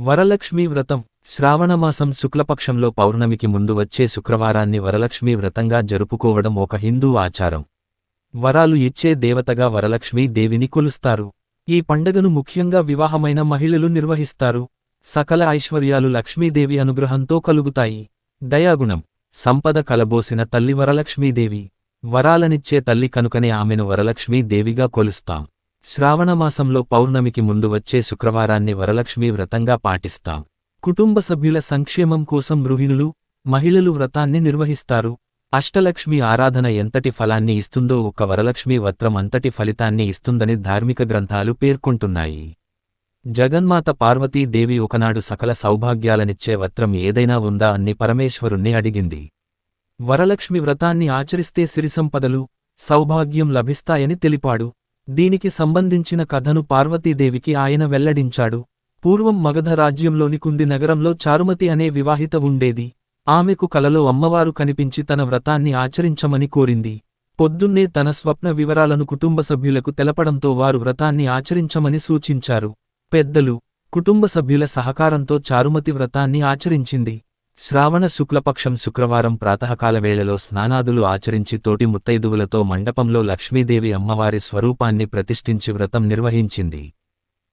వరలక్ష్మీ వ్రతం. శ్రావణమాసం శుక్లపక్షంలో పౌర్ణమికి ముందు వచ్చే శుక్రవారాన్ని వరలక్ష్మీ వ్రతంగా జరుపుకోవడం ఒక హిందూ ఆచారం. వరాలు ఇచ్చే దేవతగా వరలక్ష్మీ దేవిని కొలుస్తారు. ఈ పండగను ముఖ్యంగా వివాహమైన మహిళలు నిర్వహిస్తారు. సకల ఐశ్వర్యాలు లక్ష్మీదేవి అనుగ్రహంతో కలుగుతాయి. దయాగుణం. సంపద కలబోసిన తల్లి వరలక్ష్మీదేవి. వరాలనిచ్చే తల్లి కనుకనే ఆమెను వరలక్ష్మీ దేవిగా కొలుస్తాం. శ్రావణమాసంలో పౌర్ణమికి ముందు వచ్చే శుక్రవారాన్ని వరలక్ష్మీ వ్రతంగా పాటిస్తాం. కుటుంబ సభ్యుల సంక్షేమం కోసం గృహిణులు మహిళలు వ్రతాన్ని నిర్వహిస్తారు. అష్టలక్ష్మి ఆరాధన ఎంతటి ఫలాన్ని ఇస్తుందో ఒక వరలక్ష్మీ వత్రం అంతటి ఫలితాన్ని ఇస్తుందని ధార్మిక గ్రంథాలు పేర్కొంటున్నాయి. జగన్మాత పార్వతీదేవి ఒకనాడు సకల సౌభాగ్యాలనిచ్చే వత్రం ఏదైనా ఉందా అని పరమేశ్వరుణ్ణి అడిగింది. వరలక్ష్మి వ్రతాన్ని ఆచరిస్తే సిరిసంపదలు సౌభాగ్యం లభిస్తాయని తెలిపాడు. దీనికి సంబంధించిన కథను పార్వతీదేవికి ఆయన వెల్లడించాడు. పూర్వం మగధ రాజ్యంలోని కుంది నగరంలో చారుమతి అనే వివాహిత ఉండేది. ఆమెకు కలలో అమ్మవారు కనిపించి తన వ్రతాన్ని ఆచరించమని కోరింది. పొద్దున్నే తన స్వప్న వివరాలను కుటుంబ సభ్యులకు తెలపడంతో వారు వ్రతాన్ని ఆచరించమని సూచించారు. పెద్దలు కుటుంబ సభ్యుల సహకారంతో చారుమతి వ్రతాన్ని ఆచరించింది. శ్రావణ శుక్లపక్షం శుక్రవారం ప్రాతకాల వేళలో స్నానాదులు ఆచరించి తోటి ముత్తైదువులతో మండపంలో లక్ష్మీదేవి అమ్మవారి స్వరూపాన్ని ప్రతిష్ఠించి వ్రతం నిర్వహించింది.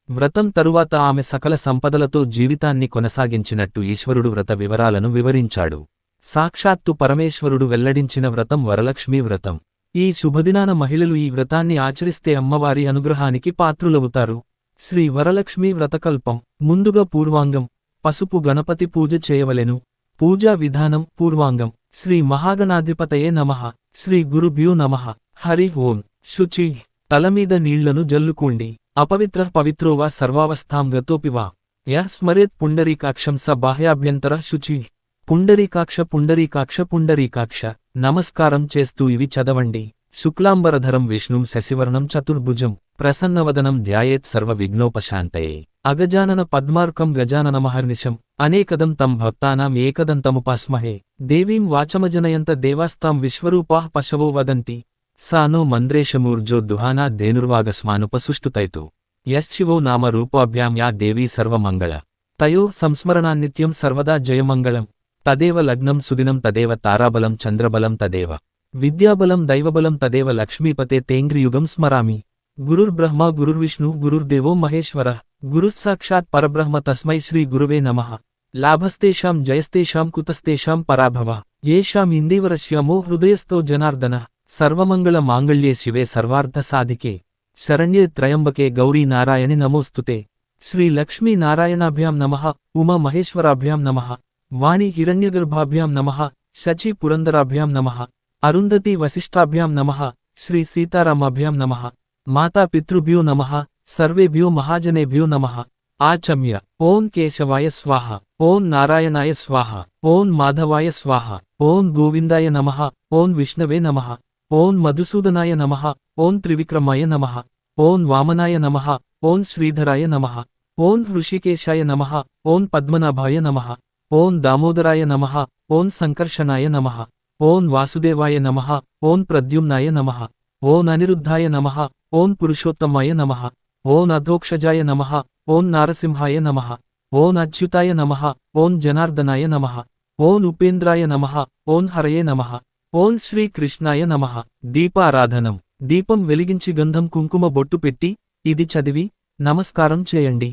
వ్రతం తరువాత ఆమె సకల సంపదలతో జీవితాన్ని కొనసాగించినట్టు ఈశ్వరుడు వ్రత వివరాలను వివరించాడు. సాక్షాత్తు పరమేశ్వరుడు వెల్లడించిన వ్రతం వరలక్ష్మీ వ్రతం. ఈ శుభదినాన మహిళలు ఈ వ్రతాన్ని ఆచరిస్తే అమ్మవారి అనుగ్రహానికి పాత్రులవుతారు. శ్రీ వరలక్ష్మీ వ్రతకల్పం. ముందుగా పూర్వాంగం. పసుపు గణపతి పూజ చేయవలెను. పూజా విధానం పూర్వాంగం. శ్రీ మహాగణాధిపతయే నమః. శ్రీ గురుభ్యో నమః. హరి ఓం. శుచి. తలమీద నీళ్ళను జల్లుకోండి. అపవిత్ర పవిత్రోవా సర్వావస్థాం గతోపివా యా స్మరేత్ పుండరీకాక్షం స బాహ్యాభ్యంతర శుచి. పుండరీకాక్ష పుండరీకాక్ష పుండరీకాక్ష. నమస్కారం చేస్తూ ఇవి చదవండి. శుక్లాంబరధరం విష్ణుం శశివర్ణం చతుర్భుజం. ప్రసన్నవదనం ధ్యాయేత్ సర్వ విఘ్నోపశాంతయే అగజానన పద్మార్కం గజాననమహర్నిశం. అనేకదం తం భక్తానాం ఏకదం తముపాస్మహే దేవీం వాచమజనయంత దేవాస్తాం విశ్వరూపాః పశవో వదంతి. సా నో మంద్రేశమూర్జో దుహానా ధేనుర్వాగస్మానుపసుష్టుతైతు యశ్చివో నామ రూపాభ్యాం యా దేవీ సర్వమంగళ. తయో సంస్మరణాన్నిత్యం సర్వదా జయమంగళం. తదేవ లగ్నం సుదినం తదేవ తారాబలం చంద్రబలం తదేవ. విద్యాబలం దైవబలం తదేవ లక్ష్మీపతే తేంగ్రియుగం స్మరామి. గురుర్బ్రహ్మ గురుర్విష్ణు గురుర్దేవో మహేశ్వరః. గురుస్సాక్షాత్ పరబ్రహ్మ తస్మై శ్రీ గురువే నమ. లాభస్తేషాం జయస్తేషాం కుతస్తేషాం పరాభవ. ఏషాం ఇందీవరశ్యమో హృదయస్థో జనార్దన. సర్వమంగళ మాంగళ్యే శివే సర్వార్థ సాధికే. శరణ్యే త్రయంబకే గౌరీ నారాయణి నమోస్తుతే. శ్రీ లక్ష్మీ నారాయణాభ్యాం నమ. ఉమా మహేశ్వరాభ్యాం నమ. వాణి హిరణ్యగర్భాభ్యాం నమ. శచి పురందరాభ్యాం నమ. అరుంధతి వశిష్టాభ్యాం నమ. శ్రీ సీతారామాభ్యాం నమ. మాతాపితృభ్యో నమ. సర్వేభ్యో మహాజనేభ్యో నమః ఆచమ్య ఓం కేశవాయ స్వాహ ఓం నారాయణాయ స్వాహ ఓం మాధవాయ స్వాహ ఓం గోవిందాయ నమః ఓం విష్ణవే నమః ఓం మధుసూదనాయ నమః ఓం త్రివిక్రమాయ నమః ఓం వామనాయ నమః ఓం శ్రీధరాయ నమః ఓం హృషికేశాయ నమః ఓం పద్మనాభాయ నమః ఓం దామోదరాయ నమః ఓం సంకర్షణాయ నమః ఓం వాసుదేవాయ నమః ఓం ప్రద్యుమ్నాయ నమః ఓం అనిరుద్ధాయ నమః ఓం పురుషోత్తమాయ నమః ఓం అధోక్షజాయ నమః ఓం నారసింహాయ నమః ఓం అచ్యుతాయ నమః ఓం జనార్దనాయ నమః ఓం ఉపేంద్రాయ నమః ఓం హరయే నమః ఓం శ్రీకృష్ణాయ నమః. దీపారాధనం. దీపం వెలిగించి గంధం కుంకుమ బొట్టు పెట్టి ఇది చదివి నమస్కారం చేయండి.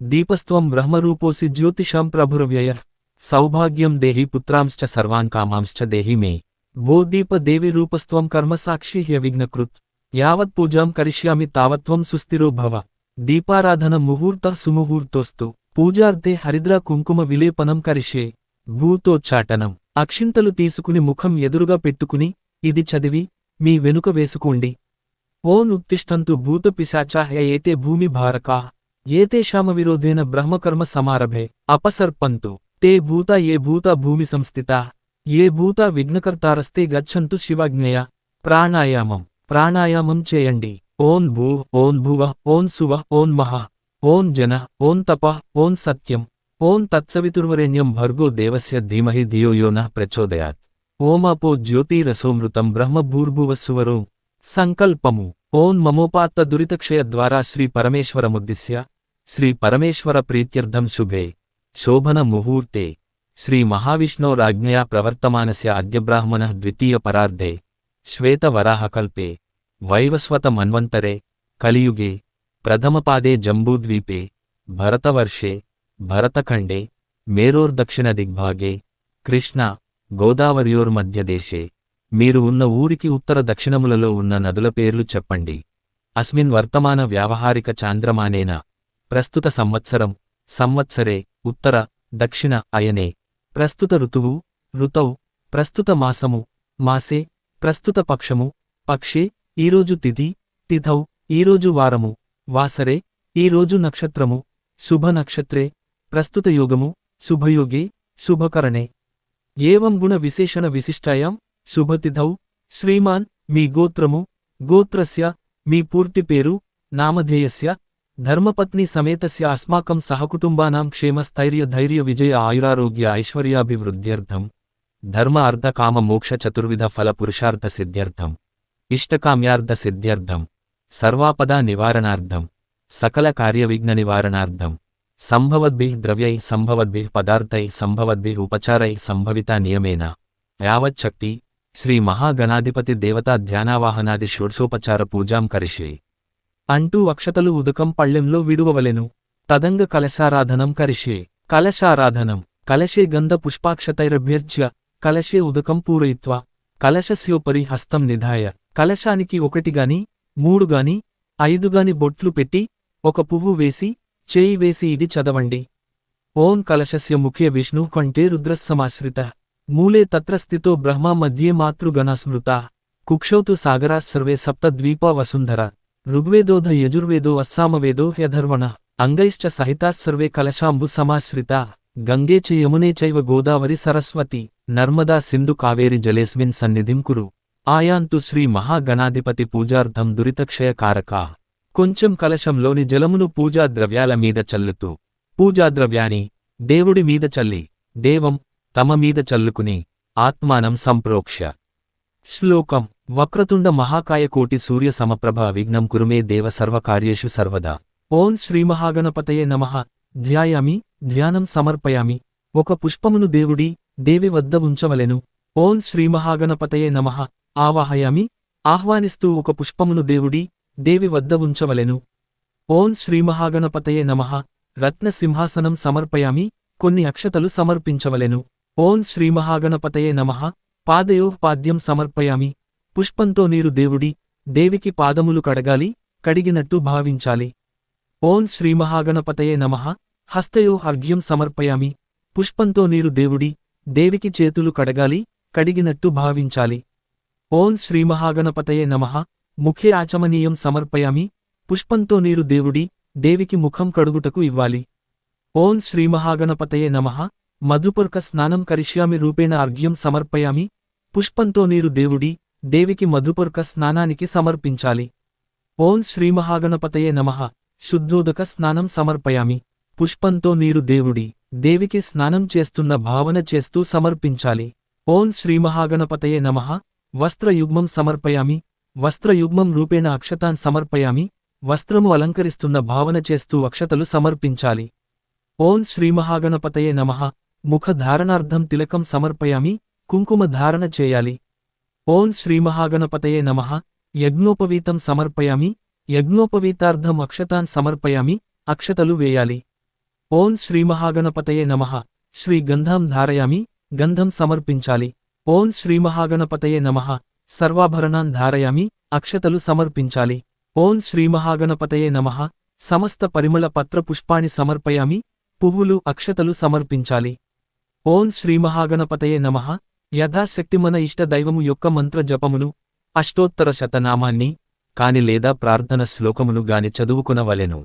దీపస్త్వం బ్రహ్మరూపోసి జ్యోతిషాం ప్రభురవ్యయ. సౌభాగ్యం దేహి పుత్రాంశ్చ సర్వాన్ కామాంశ్చ దేహి మే. భో దీప దేవి రూపస్త్వం కర్మసాక్షి హ్యవిఘ్నకృత్ యావత్ పూజాం కరిష్యామి తావత్వం సుస్థిరో భవ. దీపారాధన ముహూర్త సుముహూర్తోస్తు. పూజార్థే హరిద్ర కుంకుమ విలేపనం కరిషే భూతోచ్చాటనం. అక్షింతలు తీసుకుని ముఖం ఎదురుగా పెట్టుకుని ఇది చదివి మీ వెనుక వేసుకోండి. ఓ నుత్తిష్టంతు భూత పిశాచాహ్య ఏతే భూమి భారకా. ఏతేషామ విరోధేన బ్రహ్మకర్మ సమారభే. అపసర్పంతు. తే భూత ఏ భూత భూమి సంస్థితా. ఏ భూత విఘ్నకర్తారస్తే గచ్చంతు శివాజ్ఞయ. ప్రాణాయామం. ప్రాణాయామం చేయండి. ఓం భూ ఓం భువ ఓం సువ ఓం మహ ఓం జన ఓం తప ఓం సత్యం ఓం తత్సవితుర్వరేణ్యం భర్గో దేవస్య ధీమహి ధియో యో నః ప్రచోదయాత్. ఓమపో జ్యోతిరసోమృతం బ్రహ్మభూర్భువస్సువరో సంకల్పము. ఓం మమోపాత్త దురితక్షయ ద్వారా శ్రీ పరమేశ్వరముద్దిశ్య శ్రీ పరమేశ్వర ప్రీత్యర్థం శుభే. శోభన ముహూర్తే. శ్రీ మహావిష్ణోరాజ్ఞయా ప్రవర్తమానస్య అద్యబ్రాహ్మణ ద్వితీయ పరార్ధే. శ్వేతవరాహకల్పే వైవస్వత మన్వంతరే కలియుగే ప్రథమపాదే జంబూద్వీపే భరతవర్షే భరతఖండే మేరోర్దక్షిణ దిగ్భాగే కృష్ణ గోదావరియోర్మధ్యదేశే మీరు ఉన్న ఊరికి ఉత్తర దక్షిణములలో ఉన్న నదుల పేర్లు చెప్పండి అస్మిన్ వర్తమాన వ్యావహారిక చాంద్రమానేన ప్రస్తుత సంవత్సరం సంవత్సరే ఉత్తర దక్షిణ అయనే ప్రస్తుత ఋతువు ఋతౌ ప్రస్తుత మాసము మాసే ప్రస్తుత పక్షము పక్షే ఈరోజు తిథి తిథౌ ఈరోజు వారము వాసరే ఈరోజు నక్షత్రము శుభ నక్షత్రే ప్రస్తుత యోగము శుభయోగే శుభకరణే. ఏవం గుణ విశేషణ విశిష్టాయాం శుభతిథౌ శ్రీమాన్ మీ గోత్రము గోత్రస్య మీ పూర్తి పేరు నామధేయస్య ధర్మపత్ని సమేతస్య అస్మాకం సహకుటుంబానాం క్షేమస్థైర్య ధైర్య విజయ ఆయురారోగ్య ఐశ్వర్యాభివృద్ధ్యర్థం. ధర్మ అర్ధ కామ మోక్ష చతుర్విధ ఫల పురుషార్థ సిద్ధ్యర్థం. ఇష్టకామ్యార్థ సిద్ధ్యర్థం. సర్వాపదా నివారణార్థం. సకల కార్యవిఘ్న నివారణార్థం. సంభవద్భి ద్రవ్యై సంభవద్భి పదార్థై సంభవద్భి ఉపచారై సంభవితా నియమేన. యావచ్చక్తి శ్రీ మహాగణాధిపతి దేవతా ధ్యానావాహనాది షోడ్సోపచార పూజాం కరిష్యే. అంటూ అక్షతలు ఉదకం పళ్ళెంలో విడువవలెను. తదంగ కలశారాధనం కరిష్యే. కలశారాధనం. కలశే గంధ పుష్పాక్షతైరభ్యర్చ్య. కలశే ఉదకం పూరయిత్వా. కలశస్యోపరి హస్తం నిధాయ. కలశానికి ఒకటిగాని మూడుగాని ఐదుగాని బొట్లు పెట్టి ఒక పువ్వు వేసి చేయి వేసి ఇది చదవండి. ఓం కలశస్య ముఖ్య విష్ణు కంటే రుద్రస్సమాశ్రిత. మూలే తత్ర స్థితో బ్రహ్మా మధ్యే మాతృగణా స్మృతా. కుక్షౌతు సాగరాः సర్వే సప్త వసుంధర. ఋగ్వేదోధ యజుర్వేదో అస్సామవేదో హ్యధర్వణ. అంగైశ్చ సహితాः సర్వే కలశాంబు సమాశ్రిత. గంగే చ యమునే చైవ గోదావరి సరస్వతి నర్మదా సింధు కావేరి జలేస్మిన్ సన్నిధిం కురు. ఆయాంతు శ్రీ మహాగణాధిపతి పూజార్థం దురితక్షయకారకా. కొంచెం కలశంలోని జలమును పూజా ద్రవ్యాల మీద చల్లుతూ. పూజాద్రవ్యాని దేవుడి మీద చల్లి దేవం తమ మీద చల్లుకుని ఆత్మానం సంప్రోక్ష్య. శ్లోకం వక్రతుండ మహాకాయకోటి సూర్య సమప్రభ విఘ్నం కురుమే దేవ సర్వకార్యేషు సర్వదా. ఓం శ్రీమహాగణపతయే నమః. ధ్యాయామి ధ్యానం సమర్పయామి. ఒక పుష్పమును దేవుడి దేవి వద్ద ఉంచవలెను. ఓం శ్రీమహాగణపతయే నమః. ఆవాహయామి ఆహ్వానిస్తూ ఒక పుష్పమును దేవుడి దేవి వద్ద ఉంచవలెను. ఓం శ్రీమహాగణపతయే నమః. రత్న సింహాసనం సమర్పయామి కొన్ని అక్షతలు సమర్పించవలెను. ఓం శ్రీమహాగణపతయే నమః. పాదయోః పాద్యం సమర్పయామి. పుష్పంతో నీరు దేవుడి దేవికి పాదములు కడగాలి కడిగినట్టు భావించాలి. ఓం శ్రీమహాగణపతయే నమః. హస్తయో అర్ఘ్యం సమర్పయామి. పుష్పంతో నీరు దేవుడి దేవికి చేతులు కడగాలి కడిగినట్టు భావించాలి. ఓం శ్రీమహాగణపతయే నమః. ముఖ్య ఆచమనీయం సమర్పయామి. పుష్పంతో నీరు దేవుడి దేవికి ముఖం కడుగుటకు ఇవ్వాలి. ఓం శ్రీమహాగణపతయే నమః. మధుపుర్క స్నానం కరిష్యామి రూపేణ అర్ఘ్యం సమర్పయామి. పుష్పంతో నీరు దేవుడి దేవికి మధుపుర్క స్నానానికి సమర్పించాలి. ఓం శ్రీమహాగణపతయే నమః. శుద్ధోదక స్నానం సమర్పయామి. పుష్పంతో నీరు దేవుడి దేవికి స్నానం చేస్తున్న భావన చేస్తూ సమర్పించాలి. ఓం శ్రీమహాగణపతయే నమః. వస్త్రయుగ్మం సమర్పయామి. వస్త్రయుగ్మం రూపేణ అక్షతాన్ సమర్పయామి. వస్త్రము అలంకరిస్తున్న భావన చేస్తూ అక్షతలు సమర్పించాలి. ఓం శ్రీమహాగణపతయే నమః. ముఖధారణార్థం తిలకం సమర్పయామి. కుంకుమ ధారణ చేయాలి. ఓం శ్రీమహాగణపతయే నమః. యజ్ఞోపవీతం సమర్పయామి. యజ్ఞోపవీతార్థం అక్షతాన్ సమర్పయామి అక్షతలు వేయాలి. ఓం శ్రీమహాగణపతయే నమః. శ్రీ గంధం ధారయామి గంధం సమర్పించాలి. ఓం శ్రీమహాగణపతయే నమః. సర్వాభరణాన్ ధారయామి అక్షతలు సమర్పించాలి. ఓం శ్రీమహాగణపతయే నమః. సమస్త పరిమళ పత్ర పుష్పాణి సమర్పయామి పువ్వులు అక్షతలు సమర్పించాలి. ఓం శ్రీమహాగణపతయే నమః. యథాశక్తి మన ఇష్ట దైవము యొక్క మంత్ర జపమును అష్టోత్తర శతనామాన్ని కాని లేదా ప్రార్థన శ్లోకమును గాని చదువుకునవలెను.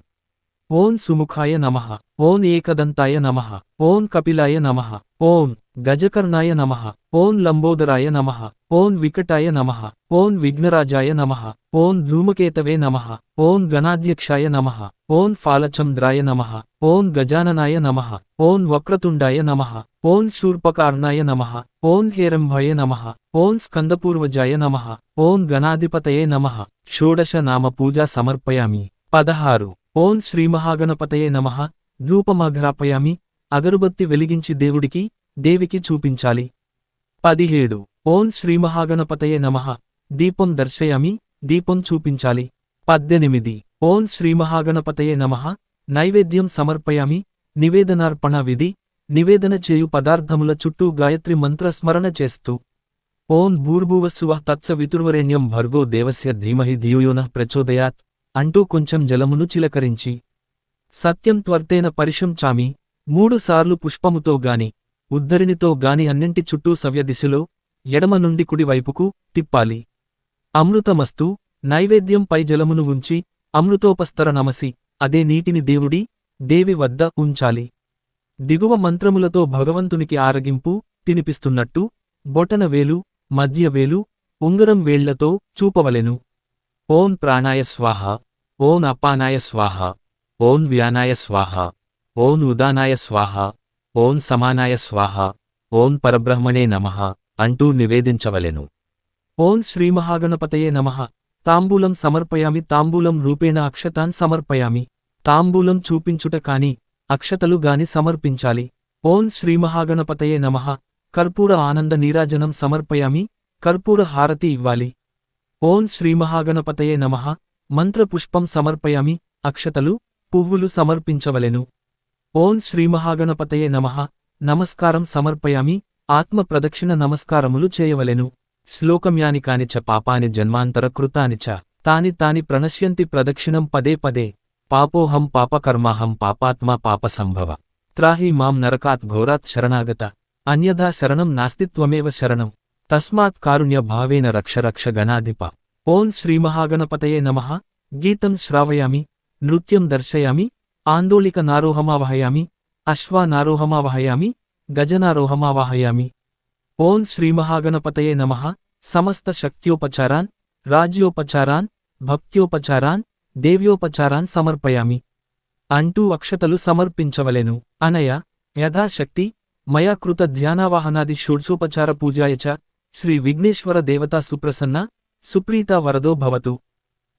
ఓం సుముఖాయ నమః ఓం ఏకదంతాయ నమః ఓం కపిలాయ నమః ఓం గజకర్ణాయ నమః ఓం లంబోదరాయ నమః ఓం వికటాయ నమః ఓం విఘ్నరాజాయ నమః ఓం ధూమకేతవే నమః ఓం గణాధ్యక్షాయ నమః ఓం ఫాలచంద్రాయ నమః ఓం గజాననాయ నమః ఓం వక్రతుండాయ నమః ఓం శూర్పకార్ణాయ నమః ఓం హేరంభాయ నమః ఓం స్కందపూర్వజాయ నమః ఓం గణాధిపతయే నమః షోడశ నామ పూజా సమర్పయామి పదహారు ఓం శ్రీమహాగణపతయే నమః. ధూపమాఘ్రాపయామి. అగరుబత్తి వెలిగించి దేవుడికి దేవికి చూపించాలి. పదిహేడు. ఓం శ్రీమహాగణపతయే నమః. దీపం దర్శయామి. దీపం చూపించాలి. పద్దెనిమిది. ఓం శ్రీమహాగణపతయే నమః. నైవేద్యం సమర్పయామి. నివేదనార్పణ విధి. నివేదన చేయు పదార్థముల చుట్టూ గాయత్రి మంత్ర స్మరణ చేస్తూ. ఓం తత్స వితురువరేణ్యం భర్గో దేవస్య ధీమహి ధియోయోనః ప్రచోదయాత్. అంటూ కొంచెం జలమును చిలకరించి సత్యం త్వర్తేన పరిశంచామి మూడుసార్లు పుష్పముతో గాని ఉద్ధరిణితో గాని అన్నింటి చుట్టూ సవ్యదిశలో ఎడమ నుండి కుడివైపుకు తిప్పాలి. అమృతమస్తు నైవేద్యం పై జలమును ఉంచి అమృతోపస్తర నమసి అదే నీటిని దేవుడి దేవి వద్ద ఉంచాలి. దిగువ మంత్రములతో భగవంతునికి ఆరగింపు తినిపిస్తున్నట్టు బొటన వేలు ఉంగరం వేళ్ళతో చూపవలెను. ఓం ప్రాణాయ స్వాహ. ఓం అపానాయ స్వాహ ఓం వ్యానాయ స్వాహ ఓం ఉదానాయ స్వాహ ఓం సమానాయ స్వాహ ఓం పరబ్రహ్మణే నమః అంటూ నివేదించవలెను. ఓం శ్రీమహాగణపతయే నమః. తాంబూలం సమర్పయామి తాంబూలం రూపేణ అక్షతాన్ సమర్పయామి. తాంబూలం చూపించుట కాని అక్షతలు గాని సమర్పించాలి. ఓం శ్రీమహాగణపతయే నమః. కర్పూర ఆనంద నీరాజనం సమర్పయామి కర్పూర హారతి ఇవ్వాలి. ఓం శ్రీమహాగణపతయే నమః. మంత్రపుష్పం సమర్పయామి అక్షతలు పువ్వులు సమర్పించవలెను. ఓం శ్రీమహాగణపతయే నమ. నమస్కారం సమర్పయామి ఆత్మ ప్రదక్షిణ నమస్కారములు చేయవలెను. శ్లోకమ్యాని కానిచ చ పాపాని జన్మాంతర కృతానిచ చ. తాని తాని ప్రణశ్యంతి ప్రదక్షిణం పదే పదే. పాపోహం పాపకర్మాహం పాపాత్మా పాపసంభవ. త్రాహి మాం నరకాత్ ఘోరాత్ శరణాగత. అన్యథా శరణం నాస్తిత్వమేవ శరణం. తస్మాత్ కారుణ్య భావేన రక్ష రక్ష గణాధిప. ఓం శ్రీమహాగణపతయే నమః. గీతం శ్రావయామి. నృత్యం దర్శయామి. ఆందోళిక నారోహమావహయామి. అశ్వానారోహమావహయామి గజనారోహమావాహయామి. ఓం శ్రీమహాగణపతయే నమః. సమస్త శక్త్యోపచారాన్ రాజ్యోపచారాన్ భక్త్యోపచారాన్ దేవ్యోపచారాన్ సమర్పయామి. అంటూ అక్షతలు సమర్పించవలెను. అనయ యథాశక్తి మయా కృత ధ్యానావాహనాది షోడ్సోపచార పూజాయ చ శ్రీ విఘ్నేశ్వర దేవతా సుప్రసన్న సుప్రీత వరదో భవతు.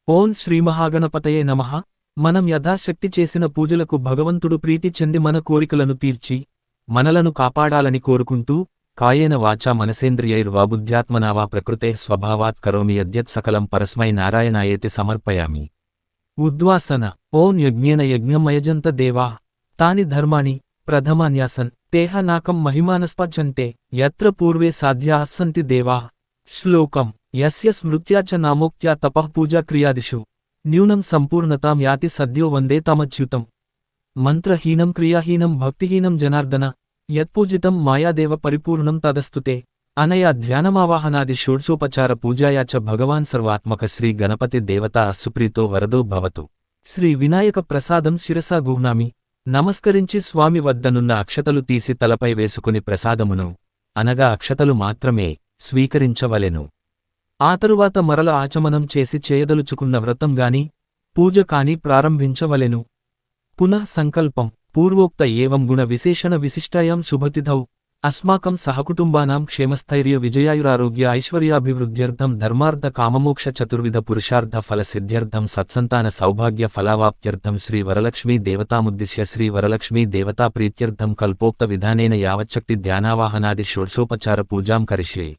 ఓం శ్రీమహాగణపతయే నమః. మనం యథాశక్తి చేసిన పూజలకు భగవంతుడు ప్రీతి చెంది మన కోరికలను తీర్చి మనలను కాపాడాలని కోరుకుంటూ కాయేన వాచా మనసేంద్రియైర్వాబుద్ధ్యాత్మనావా ప్రకృతే స్వభావాత్ కరోమి యద్యత్ సకలం పరస్మై నారాయణాయేతి సమర్పయామి. ఉద్వాసన ఓం యజ్ఞేన యజ్ఞమయజంత దేవా. తాని ధర్మాణి ప్రథమాన్యాసన్ తేహ నాకం మహిమానస్పచ్చంతే యత్ర పూర్వే సాధ్యాः దేవా. శ్లోకం యస్య స్మృత్యా చ నామోక్త్యా తపః పూజా క్రియాదిషు. న్యూనం సంపూర్ణతాం యాతి సద్యో వందే తమచ్యుతం. మంత్రహీనం క్రియాహీనం భక్తిహీనం జనార్దన. యత్పూజితం మాయాదేవ పరిపూర్ణం తదస్తుతే. అనయా ధ్యానమావాహనాది షోడ్సోపచార పూజాయా చ భగవాన్ సర్వాత్మక శ్రీ గణపతి దేవతా సుప్రీతో వరదో భవతు. శ్రీ వినాయక ప్రసాదం శిరసా గూహ్నామి నమస్కరించి స్వామి వద్దనున్న అక్షతలు తీసి తలపై వేసుకుని ప్రసాదమును. అనగా అక్షతలు మాత్రమే స్వీకరించవలెను. ఆ తరువాత మరల ఆచమనం చేసి చేయదలుచుకున్న వ్రతం గాని పూజ కాని ప్రారంభించవలెను. పునః సంకల్పం పూర్వోక్త ఏవం గుణ విశేషణ విశిష్టాయాం శుభతిథౌ. అస్మాకం సహకుటుంబానాం క్షేమస్థైర్య విజయాయురారోగ్య ఐశ్వర్యాభివృద్ధ్యర్థం ధర్మార్థ కామమోక్ష చతుర్విధ పురుషార్థ ఫలసిద్ధ్యర్థం సత్సంతాన సౌభాగ్య ఫలావాప్త్యర్థం శ్రీ వరలక్ష్మీ దేవతాముద్దిశ్య శ్రీ వరలక్ష్మీ దేవతా ప్రీత్యర్థం కల్పోక్త విధానేన యావచ్చక్తి ధ్యానావాహనాది షోడ్సోపచార పూజాం కరిష్యే.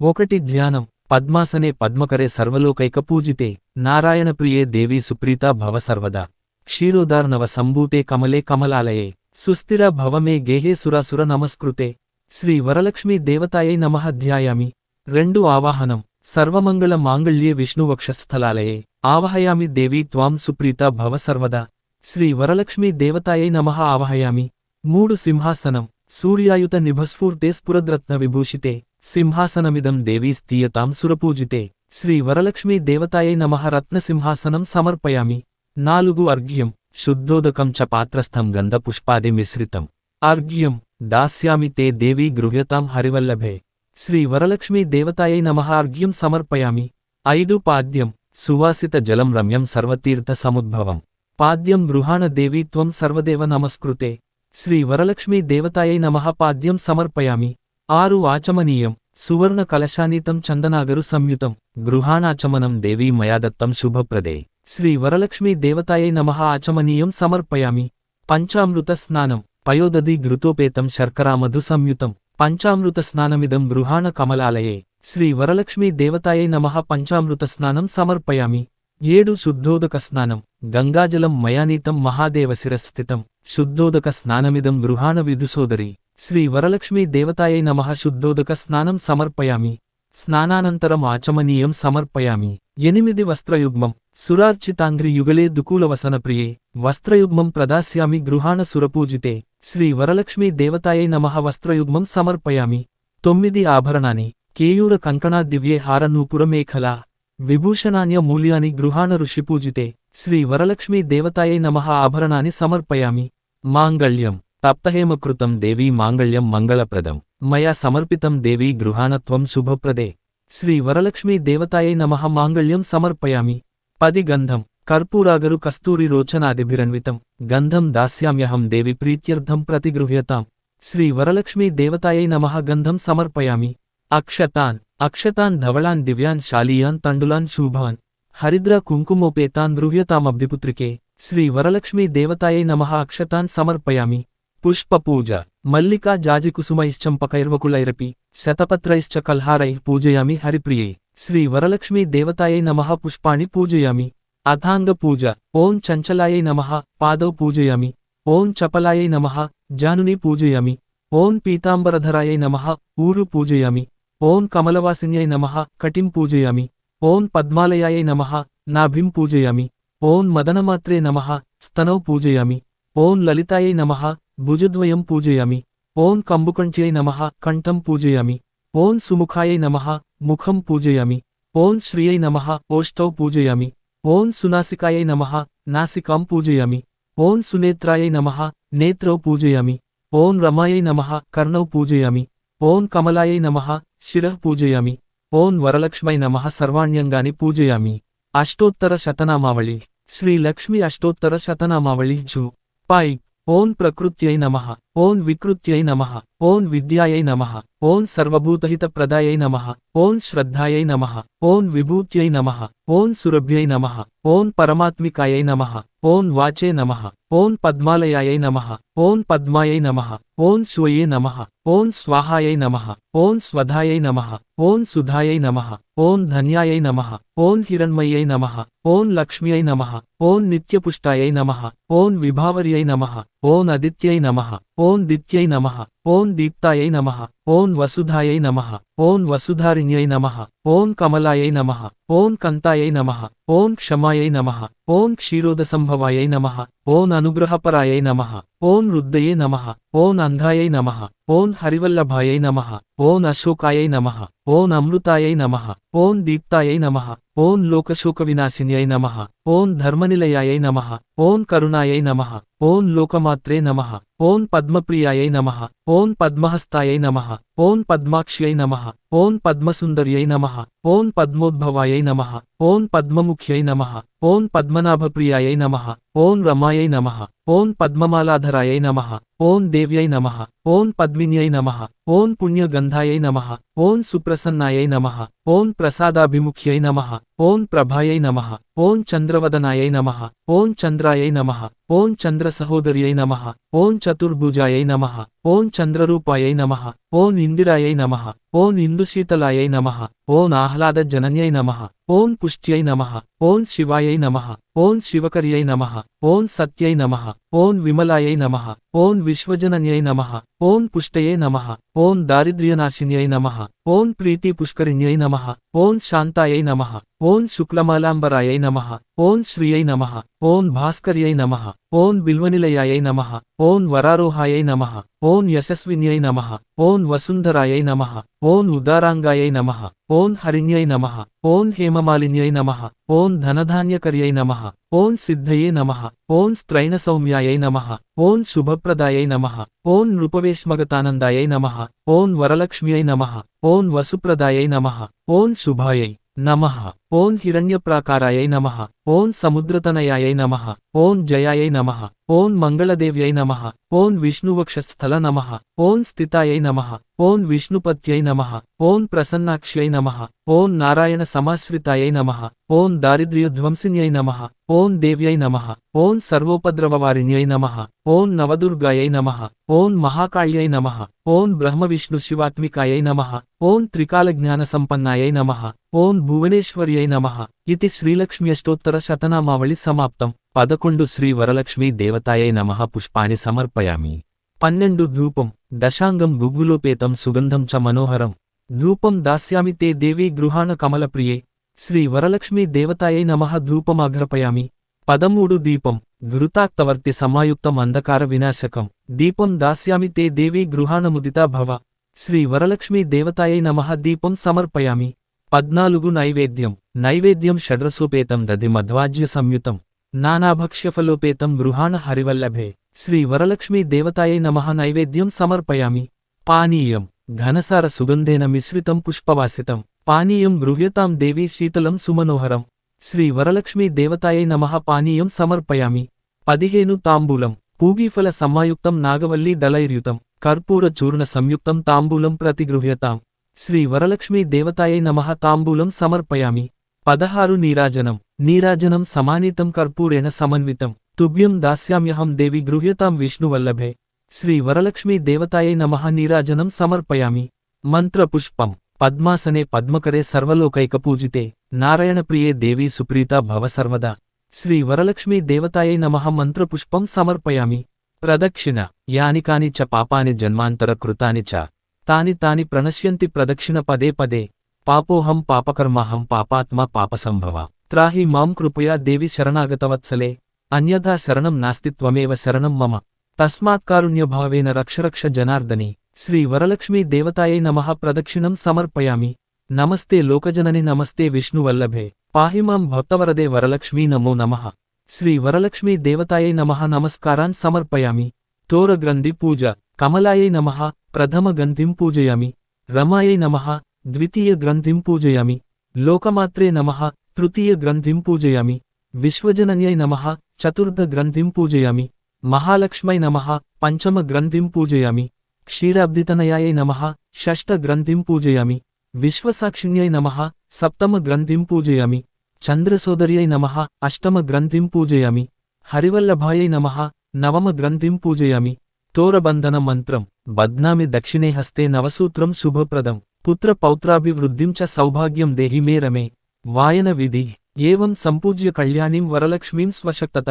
ఒకటి ధ్యానం. పద్మాసనే పద్మకరే సర్వలోకైక పూజితే నారాయణప్రియే దేవీ సుప్రీతా భవ సర్వదా. క్షీరోదార్ణవ సంభూతే కమలే కమలాలయే సుస్థిర భవమే గేహే సురాసుర నమస్కృతే. శ్రీ వరలక్ష్మీ దేవతాయై నమః ధ్యాయామి. రెండు ఆవాహనం సర్వమంగళ మాంగళ్యే విష్ణువక్షస్థలాలయే ఆవహయామి దేవీ త్వాం సుప్రీత భవ సర్వదా. శ్రీ వరలక్ష్మీ దేవతాయై నమః ఆవహయామి. మూడు సింహాసనం సూర్యాయుత నిభస్ఫూర్తే స్ఫురద్రత్న విభూషితే. సింహాసనమిదం దేవీ స్థీయతాం సురపూజితే. శ్రీ వరలక్ష్మీ దేవతాయై నమః రత్నసింహాసనం సమర్పయామి. నాలుగు అర్ఘ్యం. శుద్ధోదకం చ పాత్రస్థం గంధపుష్పాది మిశ్రితం. అర్ఘ్యం. దాస్యామి తే దేవీ గృహ్యతాం హరివల్లభే. శ్రీ వరలక్ష్మీ దేవతాయై నమః అర్ఘ్యం సమర్పయామి. ఐదు పాద్యం. సువాసిత జలం రమ్యం సర్వతీర్థ సముద్భవం. పాద్యం గృహాణ దేవీ త్వం సర్వదేవ నమస్కృతే. శ్రీ వరలక్ష్మీ దేవతాయై నమః పాద్యం సమర్పయామి. ఆరు ఆచమనీయం. సువర్ణ కలశానీతం చందనాగరు సంయుతం. గృహాణాచమనం దేవీ మయాదత్తం శుభప్రదే. శ్రీ వరలక్ష్మీ దేవతాయై నమః ఆచమనీయం సమర్పయామి. పంచామృత స్నానం. పయోదది ఘృతోపేతం శర్కరామధు సంయుతం. పంచామృత స్నానమిదం గృహాణ కమలాలయే. శ్రీ వరలక్ష్మీ దేవతాయై నమః పంచామృత స్నానం సమర్పయామి. ఏడు శుద్ధోదక స్నానం. గంగాజలం మయానీతం మహాదేవశిరస్థితం శుద్ధోదక స్నానమిదం గృహాణ విదుసోదరి శ్రీ వరలక్ష్మీ దేవతాయై నమః శుద్ధోదక స్నానం సమర్పయామి. స్నానానంతరం ఆచమనీయం సమర్పయామి. ఎనిమిది వస్త్రయుగ్మం. సురార్చితాంగ్రి యుగలే దుకూలవసన ప్రియే. వస్త్రయుగ్మం ప్రదాస్యామి గృహాణ సురపూజితే. శ్రీ వరలక్ష్మీ దేవతాయై నమః వస్త్రయుగ్మం సమర్పయామి. తొమ్మిది ఆభరణాని. కేయూర కంకణా దివ్యే హారనూపురమేఖలా. విభూషణాన్య మూల్యాని గృహాణ ఋషిపూజితే. శ్రీ వరలక్ష్మీ దేవతాయై నమః ఆభరణాన్ని సమర్పయామి. మాంగళ్యం. తప్తహేమకృతం దేవీ మాంగళ్యం మంగళప్రదం. మయా సమర్పితం దేవీ గృహాణత్వం శుభప్రదే. శ్రీ వరలక్ష్మీ దేవతాయై నమః మాంగళ్యం సమర్పయామి. పది గంధం. కర్పూరాగరు కస్తూరి రోచనాదిభిరన్వితం. గంధం దాస్యామ్యహం దేవి ప్రీత్యర్థం ప్రతిగృహ్యతాం. శ్రీ వరలక్ష్మీ దేవతాయై నమః గంధం సమర్పయామి. అక్షతాన్. అక్షతాన్ ధవళాన్ దివ్యాన్ శాలీయాన్ తండులాన్ శుభాన్. హరిద్ర కుంకుమోపేతాన్ గృహ్యతామబ్ధిపుత్రికే శ్రీ వరలక్ష్మీ దేవతాయై నమః అక్షతాన్ సమర్పయామి. పుష్పపూజ మల్లికా జాజికుసుమైశ్చంపకైర్వకులైరపి శతపత్రైశ్చ కల్హారై పూజయామి హరిప్రియై శ్రీ వరలక్ష్మీ దేవతాయై నమః పుష్పాణి పూజయామి అథాంగ పూజ ఓం చంచలాయై నమః పాదౌ పూజయామి ఓం చపలాయై నమః జానుని పూజయామి ఓం పీతాంబరధరాయై నమః ఊరు పూజయామి ఓం కమలవాసిన్యై నమః కటిం పూజయామి ఓం పద్మాలయాయై నమః నాభిం పూజయామి ఓం మదనమాత్రే నమః స్తనౌ పూజయామి ఓం లలితాయై నమః భుజద్వయం పూజయామి. ఓం కంబుకంఠ్యై నమ కంఠం పూజయామి. ఓం సుముఖాయై నమ ముఖం పూజయామి. ఓం శ్రియై నమ ఓష్టౌ పూజయామి. ఓం సునాసికాయై నమ నాసికాం పూజయామి. ఓం సునేత్రాయై నమ నేత్రౌ పూజయామి. ఓం రమాయై నమ కర్ణౌ పూజయామి. ఓం కమలాయై నమ శిరః పూజయామి. ఓం వరలక్ష్మై నమ సర్వాణ్యంగాని పూజయామి. అష్టోత్తర శతనామావళి. శ్రీ లక్ష్మి అష్టోత్తర శతనామావళి జూ. పై ఓం ప్రకృత్యై నమః ఓం వికృత్యై నమః ఓం విద్యాయై నమః ఓం సర్వభూతహిత ప్రదాయై నమః ఓం శ్రద్ధాయై నమః ఓం విభూత్యై నమః ఓం సురభ్యై నమః ఓం పరమాత్మికాయై నమః ఓం వాచే నమః ఓం పద్మాలయాయై నమః ఓం పద్మాయై నమః ఓం స్వయే నమః ఓం స్వాహాయై నమః ఓం స్వధాయై నమః ఓం సుధాయై నమః ఓం ధన్యాయై నమః ఓం హిరణ్మయ్యై నమః ఓం లక్ష్మ్యై నమః ఓం నిత్యపుష్టాయై నమః ఓం విభావర్యై నమః ఓం అదిత్యై నమః ఓం దిత్యై నమః. ఓం దీప్తాయై నమః ఓం వసుధాయై నమః ఓం వసుధారిణ్యై నమః ఓం కమలాయై నమః ఓం కంతాయై నమః ఓం క్షమాయై నమః ఓం క్షీరోదసంభవాయై నమః ఓం అనుగ్రహపరాయై నమః ఓం రుద్దయే నమః ఓం అంధాయై నమః ఓం హరివల్లభాయై నమః ఓం అశోకాయై నమః ఓం అమృతాయై నమః ఓం దీప్తాయై నమః ఓం లోకశోకవినాశిన్యై నమః ఓం ధర్మనిలయాయై నమః ఓం కరుణాయై నమః ఓం లోకమాత్రే నమః ఓం పద్మప్రియాయై నమః ఓం పద్మహస్తాయై నమః ఓం పద్మాక్ష్యై నమః ఓం పద్మసుందర్యై నమః ఓం పద్మోద్భవాయై నమః ఓం పద్మముఖ్యై నమః ఓం పద్మనాభప్రియాయై నమః ఓం రమాయై నమః ఓం పద్మమాలాధరాయై నమః ఓం దేవ్యై నమః ఓం పద్మిన్యై నమః ఓం పుణ్యగంధాయై నమః ఓం సుప్రసన్నాయై నమః ఓం ప్రసాదాభిముఖ్యై నమః ఓం ప్రభాయై నమః ఓం చంద్రవదనాయై నమః ఓం చంద్రాయై నమః ఓం చంద్రసహోదర్యై నమః ఓం చతుర్భుజాయై నమః ఓం చంద్రరూపాయై నమః ఓం ఇందిరాయై నమః ఓం ఇందుశీతలాయై నమః ఓం ఆహ్లాదజనన్యై నమ ఓం పుష్ట్యై నమ ఓం శివాయై నమ ఓం శివకర్యై నమ ఓం సత్యై నమ ఓం విమలాయై నమ ఓం విశ్వజనన్యై నమ ఓం పుష్టయే నమ ఓం దారిద్ర్యనాశిన్యై నమ ఓం ప్రీతి పుష్కరిణ్యై నమః ఓం శాంతాయై నమ ఓం శుక్లమలాంబరాయై నమ ఓం శ్రియై నమ ఓం భాస్కర్యై నమ ఓం బిల్వనిలయాయై నమ ఓం వరారోహాయై నమ ఓం యశస్విన్యై నమ ఓం వసుంధరాయై నమ ఓం ఉదారాంగాయై నమః ఓం హరిణ్యై నమః ఓం హేమమాలిన్యై నమః ఓం ధనధాన్యకర్యై నమః ఓం సిద్ధయే నమః ఓం స్త్రైణసౌమ్యాయై నమః ఓం శుభప్రదాయై నమః ఓం నృపవేష్మగతానందాయై నమః ఓం వరలక్ష్మ్యై నమః ఓం వసుప్రదాయై నమః ఓం శుభాయై నమః ఓం హిరణ్యప్రాకారాయై నమః ఓం సముద్రతనయాయై నమః ఓం జయాయై నమః ఓం మంగళదేవ్యై నమః ఓం విష్ణువక్షస్థల నమ ఓం స్థితాయై నమ ఓం విష్ణుపత్యై నమ ఓం ప్రసన్నాక్ష్యై నమ ఓం నారాయణ సమాశ్రితాయై నమ ఓం దారిద్ర్యధ్వంసిన్యై నమ ఓం దేవ్యై నమ ఓం సర్వోపద్రవవారిణ్యై నమ ఓం నవదుర్గాయై నమ ఓం మహాకాళ్యై నమః ఓం బ్రహ్మవిష్ణు శివాత్మికాయై నమః ఓం త్రికాలజ్ఞాన సంపన్నాయై నమః ఓం భువనేశ్వర్యై నమ ఇది శ్రీలక్ష్మ్యష్టోత్తర శతనామావళి సమాప్తం. పదకొండు శ్రీ వరలక్ష్మీ దేవతాయై నమః పుష్పాన్ని సమర్పయామి. పన్నెండు ధూపం దశాంగం గుగ్గులోపేతం సుగంధం చ మనోహరం. ధూపం దాస్యామి తే దేవీ గృహాణ కమలప్రియే. శ్రీ వరలక్ష్మీ దేవతాయై నమః ధూపమాఘ్రపయామి. పదమూడు దీపం ధృతాక్తవర్తి సమాయుక్తం అంధకార వినాశకం. దీపం దాస్యామి తే దేవీ గృహాణముదితా భవ. శ్రీ వరలక్ష్మీ దేవతాయై నమః దీపం సమర్పయామి. పద్నాలుగు నైవేద్యం. నైవేద్యం షడ్రసోపేతం దది మధ్వాజ్య సంయుతం. నానాభక్ష్యఫలోపేతం గృహాణ హరివల్లభే. శ్రీ వరలక్ష్మీ దేవతాయై నమః నైవేద్యం సమర్పయామి. పానీయం. ఘనసార సుగంధేన మిశ్రితం పుష్పవాసితం. పానీయం గృహ్యతాం దేవీ శీతలం సుమనోహరం. శ్రీ వరలక్ష్మీ దేవతాయై నమః పానీయం సమర్పయామి. పదిహేను తాంబూలం. పూగీఫల సమాయుక్తం నాగవల్లీ దళైర్యుతం. కర్పూర చూర్ణ సంయుక్తం తాంబూలం ప్రతిగృహ్యతాం. శ్రీ వరలక్ష్మీ దేవతాయై నమః తాంబూలం సమర్పయామి. పదహారు నీరాజనం. నీరాజనం సమానితం కర్పూరేణ సమన్వితం. తుభ్యం దాస్యామ్యహం దేవి గృహ్యతాం విష్ణువల్లభే. శ్రీ వరలక్ష్మీ దేవతాయై నమః నీరాజనం సమర్పయామి. మంత్రపుష్పం. పద్మాసనే పద్మకరే సర్వలోకైకపూజితే. నారాయణప్రియే దేవీ సుప్రీతా భవ సర్వదా. శ్రీ వరలక్ష్మీ దేవతాయై నమః మంత్రపుష్పం సమర్పయామి. ప్రదక్షిణ. యాని కాని చ పాపాని జన్మాంతర కృతాని చ. తాని తాని ప్రణశ్యంతి ప్రదక్షిణ పదే పదే. పాపోహం పాపకర్మహం పాపాత్మ పాపసంభవ. త్రాహి మాం కృపయా దేవి శరణాగతవత్సలే. అన్యథా శరణం నాస్తిత్వమేవ శరణం మమ. తస్మాత్కారుణ్యభావేన రక్షరక్ష జనార్దని. శ్రీ వరలక్ష్మీ దేవతాయై నమః ప్రదక్షిణం సమర్పయామి. నమస్తే లోకజనని నమస్తే విష్ణువల్లభే. పాహి మాం భక్తవరదే వరలక్ష్మీ నమో నమ. శ్రీ వరలక్ష్మీ దేవతాయై నమః నమస్కారాన్ సమర్పయామి. తోరగ్రంథి పూజ. కమలాయై నమః ప్రథమ గ్రంథిం పూజయామి. రమాయై నమః ద్వితీయ గ్రంథిం పూజయామి. లోకమాత్రే నమః తృతీయ గ్రంథిం పూజయామి. విశ్వజనన్యై నమః చతుర్థ గ్రంథిం పూజయామి. మహాలక్ష్మై నమః పంచమ గ్రంథిం పూజయామి. క్షీరాబ్దితనయాయై నమః షష్ఠ గ్రంథిం పూజయామి. విశ్వసాక్షిణ్యై నమః సప్తమ గ్రంథిం పూజయామి. చంద్రసోదర్యై నమః అష్టమ గ్రంథిం పూజయామి. హరివల్లభాయై నమః నవమ గ్రంథిం పూజయామి. తోరబంధన మంత్రం బద్నామి దక్షిణే హస్తే నవసూత్రం శుభప్రదం పుత్ర పౌత్రాభివృద్ధిం చ సౌభాగ్యం దేహి మే రమే వాయన విధి ఏవం సంపూజ్య కళ్యాణీం వరలక్ష్మీం స్వశక్తత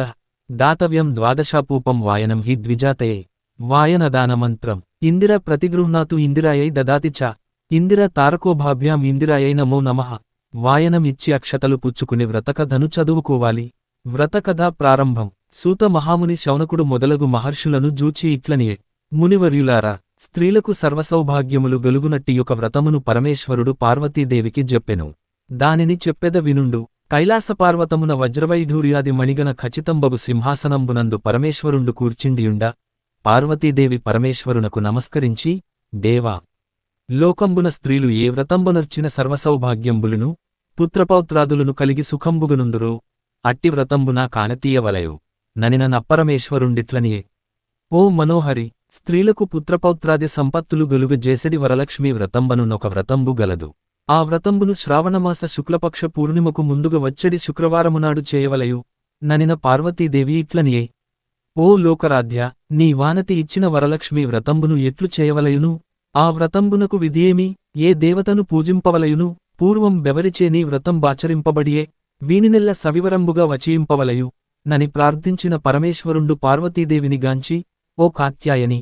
దాతవ్యం ద్వాదశాపూపం వాయనం హి ద్విజాతయే వాయనదానమంత్రం ఇందిర ప్రతిగృహ్ణాతు ఇందిరాయై దదాతి చ ఇందిర తారకోభాభ్యాం ఇందిరాయై నమో నమః వాయనం ఇచ్చి అక్షతలు పుచ్చుకుని వ్రతకథను చదువుకోవాలి వ్రతకథ ప్రారంభం. సూత మహాముని శౌనకుడు మొదలగు మహర్షులను జూచి ఇట్లనియే మునివర్యులారా స్త్రీలకు సర్వసౌభాగ్యములు గలుగునట్టి యొక్క వ్రతమును పరమేశ్వరుడు పార్వతీదేవికి చెప్పెను దానిని చెప్పెద వినుండు కైలాసపార్వతమున వజ్రవైఢూర్యాది మణిగన ఖచ్చితంబగు సింహాసనంబునందు పరమేశ్వరుండు కూర్చిండియుండ పార్వతీదేవి పరమేశ్వరునకు నమస్కరించి దేవా లోకంబున స్త్రీలు ఏ వ్రతంబునర్చిన సర్వసౌభాగ్యంబులును పుత్రపౌత్రాదులను కలిగి సుఖంబుగనుందురో అట్టి వ్రతంబునా కానతీయవలయు. ననిన నప్పరమేశ్వరుండిట్లనియే ఓ మనోహరి స్త్రీలకు పుత్రపౌత్రాది సంపత్తులు గలుగు జేసడి వరలక్ష్మి వ్రతంబనునొక వ్రతంబు గలదు. ఆ వ్రతంబును శ్రావణమాస శుక్లపక్ష పూర్ణిమకు ముందుగా వచ్చడి శుక్రవారమునాడు చేయవలయు ననిన పార్వతీదేవి ఇట్లనియే. ఓ లోకరాధ్య నీ వానతి ఇచ్చిన వరలక్ష్మి వ్రతంబును ఎట్లు చేయవలయును? ఆ వ్రతంబునకు విధియేమి? ఏ దేవతను పూజింపవలయును? పూర్వం బెవరిచే నీ వ్రతం బాచరింపబడియే వీనినెల్ల సవివరంబుగా వచయింపవలయు. నని ప్రార్థించిన పరమేశ్వరుండు పార్వతీదేవిని గాంచి ఓ కాత్యాయని!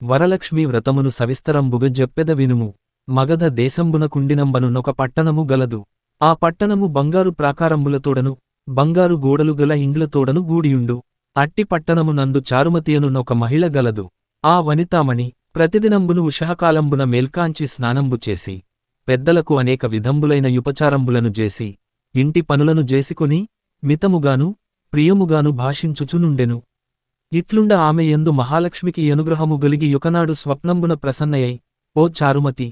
వరలక్ష్మీ వ్రతమును సవిస్తరంబుగ జెప్పెద వినుము. మగధ దేశంబున కుండినంబనునొక పట్టణము గలదు. ఆ పట్టణము బంగారు ప్రాకారంబులతోడను బంగారు గోడలు గల ఇండ్లతోడను గూడియుండు. అట్టి పట్టణము నందు చారుమతియనునొక మహిళ గలదు. ఆ వనితామణి ప్రతిదినంబును ఉషహకాలంబున మేల్కాంచి స్నానంబు చేసి పెద్దలకు అనేక విధంబులైన యుపచారంబులను చేసి ఇంటి పనులను జేసికొని మితముగాను ప్రియముగాను భాషించుచునుండెను. ఇట్లుండ ఆమె యందు మహాలక్ష్మికి అనుగ్రహము గలిగి యొకనాడు స్వప్నంబున ప్రసన్నయై ఓ చారుమతి!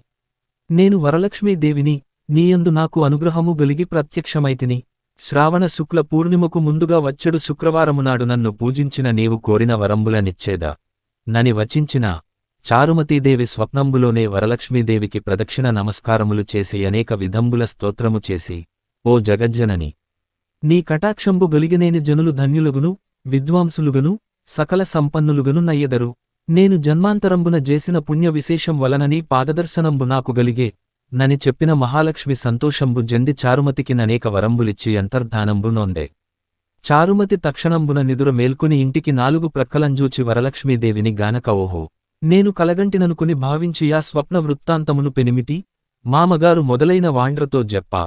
నేను వరలక్ష్మీదేవిని నీయందు నాకు అనుగ్రహము గలిగి ప్రత్యక్షమైతిని. శ్రావణ శుక్ల పూర్ణిమకు ముందుగా వచ్చెడు శుక్రవారమునాడు నన్ను పూజించిన నీవు కోరిన వరంబుల నిచ్చేదా నని వచించిన చారుమతీదేవి స్వప్నంబులోనే వరలక్ష్మీదేవికి ప్రదక్షిణ నమస్కారములు చేసి అనేక విధంబుల స్తోత్రము చేసి ఓ జగజ్జనని! నీ కటాక్షంబు గలిగినేని జనులు ధన్యులుగును విద్వాంసులుగును సకల సంపన్నులుగును నయ్యెదరు. నేను జన్మాంతరంబున చేసిన పుణ్య విశేషం వలనని పాదదర్శనంబు నాకు గలిగే. నని చెప్పిన మహాలక్ష్మి సంతోషంబు జంది చారుమతికి ననేక వరంబులిచ్చి అంతర్ధానంబు నొందే. చారుమతి తక్షణంబున నిదుర మేల్కొని ఇంటికి నాలుగు ప్రక్కలంజూచి వరలక్ష్మీదేవిని గానక ఓహో. నేను కలగంటిననుకుని భావించి ఆ స్వప్న వృత్తాంతమును పెనిమిటి మామగారు మొదలైన వాండ్రతో జెప్పా.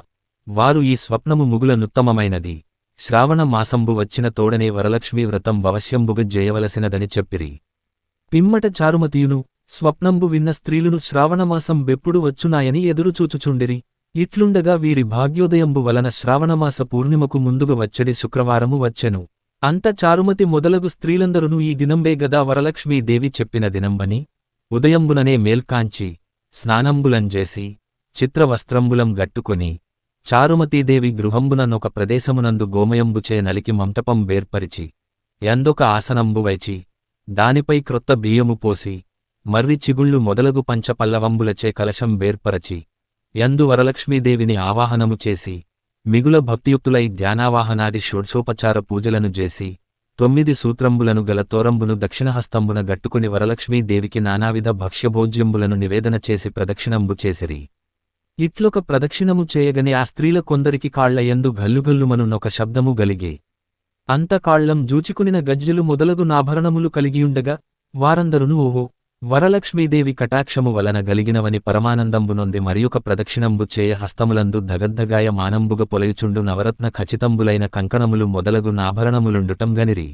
వారు ఈ స్వప్నము ముగులనుత్తమమైనది. శ్రావణ మాసంబు వచ్చిన తోడనే వరలక్ష్మీ వ్రతం భవశ్యంబుగ జేయవలసినదని చెప్పిరి. పిమ్మట చారుమతియును స్వప్నంబు విన్న స్త్రీలును శ్రావణమాసం బెప్పుడు వచ్చునాయని ఎదురుచూచుచుండిరి. ఇట్లుండగా వీరి భాగ్యోదయంబు వలన శ్రావణమాస పూర్ణిమకు ముందుగా వచ్చడి శుక్రవారము వచ్చెను. అంత చారుమతి మొదలగు స్త్రీలందరూ ఈ దినంబే గదా వరలక్ష్మీదేవి చెప్పిన దినంబని ఉదయంబుననే మేల్కాంచి స్నానంబులంజేసి చిత్రవస్త్రంబులం గట్టుకొని చారుమతీదేవి గృహంబుననొక ప్రదేశమునందు గోమయంబుచే నలికి మంటపం వేర్పరిచి ఎందొక ఆసనంబు వైచి దానిపై క్రొత్త బియ్యము పోసి మర్రి చిగుళ్ళు మొదలగు పంచపల్లవంబులచే కలశం వేర్పరచి యందు వరలక్ష్మీదేవిని ఆవాహనము చేసి మిగుల భక్తియుక్తులై ధ్యానావాహనాది షోడ్సోపచార పూజలను చేసి తొమ్మిది సూత్రంబులను గల తోరంబును దక్షిణహస్తంబున గట్టుకుని వరలక్ష్మీదేవికి నానావిధ భక్ష్యభోజ్యంబులను నివేదన చేసి ప్రదక్షిణంబు చేసిరి. ఇట్లొక ప్రదక్షిణము చేయగని ఆ స్త్రీల కొందరికి కాళ్ళయందు గల్లుగల్లుమనున్నొక శబ్దము గలిగే. అంత కాళ్ళం జూచికునిన గజ్జలు మొదలగు నాభరణములు కలిగియుండగా వారందరును ఓహో వరలక్ష్మీదేవి కటాక్షము వలన గలిగినవని పరమానందంబునొంది మరియొక ప్రదక్షిణంబు చేయ హస్తములందు ధగద్ధగాయ మానంబుగ పొలయుచుండు నవరత్న ఖచితంబులైన కంకణములు మొదలగు నాభరణములుండుటం గనిరి.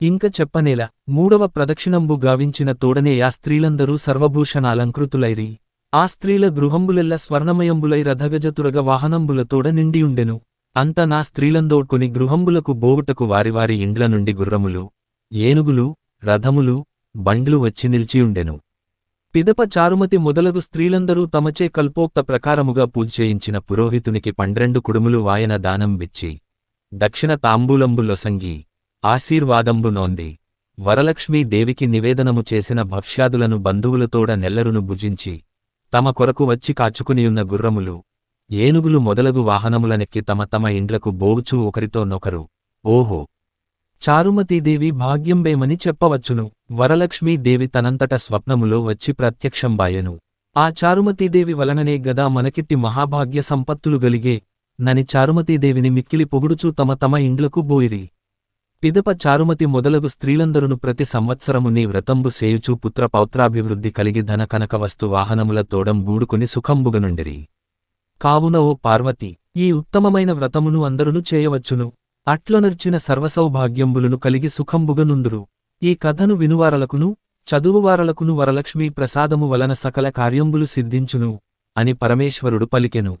ఇంక చెప్పనేల మూడవ ప్రదక్షిణంబు గావించిన తోడనే యా స్త్రీలందరూ సర్వభూషణాలంకృతులైరి. ఆ స్త్రీల గృహంబులెల్ల స్వర్ణమయంబులై రథగజతురగ వాహనంబులతోడ నిండియుండెను. అంత నా స్త్రీలందోడ్కొని గృహంబులకు బోగుటకు వారివారి ఇండ్ల నుండి గుర్రములు ఏనుగులు రథములు బండ్లు వచ్చి నిలిచియుండెను. పిదప చారుమతి మొదలగు స్త్రీలందరూ తమచే కల్పోక్త ప్రకారముగా పూజేయించిన పురోహితునికి పండ్రెండు కుడుములు వాయన దానం విచ్చి దక్షిణ తాంబూలంబులొసంగి ఆశీర్వాదంబు నోంది. వరలక్ష్మీ దేవికి నివేదనము చేసిన భక్ష్యాదులను బంధువులతోడ నెల్లరును భుజించి తమ కొరకు వచ్చి కాచుకునియున్న గుర్రములు. ఏనుగులు మొదలగు వాహనములనెక్కి తమ తమ ఇండ్లకు బోగుచు ఒకరితో నొకరు. ఓహో! చారుమతీదేవి భాగ్యంబేమని చెప్పవచ్చును. వరలక్ష్మీదేవి తనంతట స్వప్నములో వచ్చి ప్రత్యక్షంబాయెను. ఆ చారుమతీదేవి వలననే గదా మనకిట్టి మహాభాగ్య సంపత్తులు గలిగే. నని చారుమతీదేవిని మిక్కిలి పొగుడుచూ తమ తమ ఇండ్లకు బోయిరి. పిదప చారుమతి మొదలగు స్త్రీలందరును ప్రతి సంవత్సరము నీ వ్రతంబు సేయుచూ పుత్ర పౌత్రాభివృద్ధి కలిగి ధన కనక వస్తు వాహనముల తోడం గూడుకుని సుఖంబుగనుండిరి. కావున ఓ పార్వతి ఈ ఉత్తమమైన వ్రతమును అందరును చేయవచ్చును. అట్లొనర్చిన సర్వసౌభాగ్యంబులను కలిగి సుఖంబుగనుందురు. ఈ కథను వినువారలకును చదువువారలకును వరలక్ష్మీ ప్రసాదము వలన సకల కార్యంబులు సిద్ధించును అని పరమేశ్వరుడు పలికెను.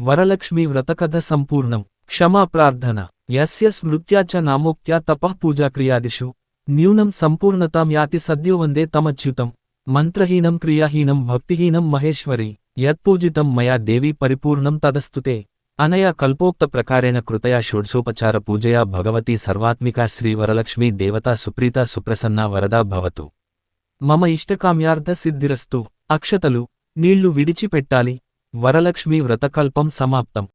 వరలక్ష్మీ వ్రతకథ సంపూర్ణం. క్షమాప్రార్థన యస్య స్మృత్యా చ నామోక్త్యా తపః పూజాక్రియాదిషు న్యూనం సంపూర్ణతాం యాతి సద్యో వందే తమచ్యుతం. మంత్రహీనం క్రియాహీనం భక్తిహీనం మహేశ్వరి. యత్పూజితం మయా దేవీ పరిపూర్ణం తదస్తుతే. అనయా కల్పోక్త ప్రకారేణ కృతయా షోడ్శోపచార పూజయా భగవతీ సర్వాత్మికా శ్రీ వరలక్ష్మీ దేవతా సుప్రీత సుప్రసన్నా వరదా భవతు. మమ ఇష్టకామ్యార్థ సిద్ధిరస్తు. అక్షతలు నీళ్ళు విడిచిపెట్టాలి. వరలక్ష్మీ వ్రతకల్పం సమాప్తం.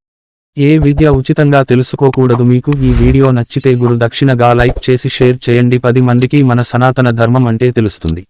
ఏ విద్య ఉచితంగా తెలుసుకోకూడదు మీకు ఈ వీడియో నచ్చితే గురు దక్షిణగా లైక్ చేసి షేర్ చేయండి. పది మందికి మన సనాతన ధర్మం అంటే తెలుస్తుంది.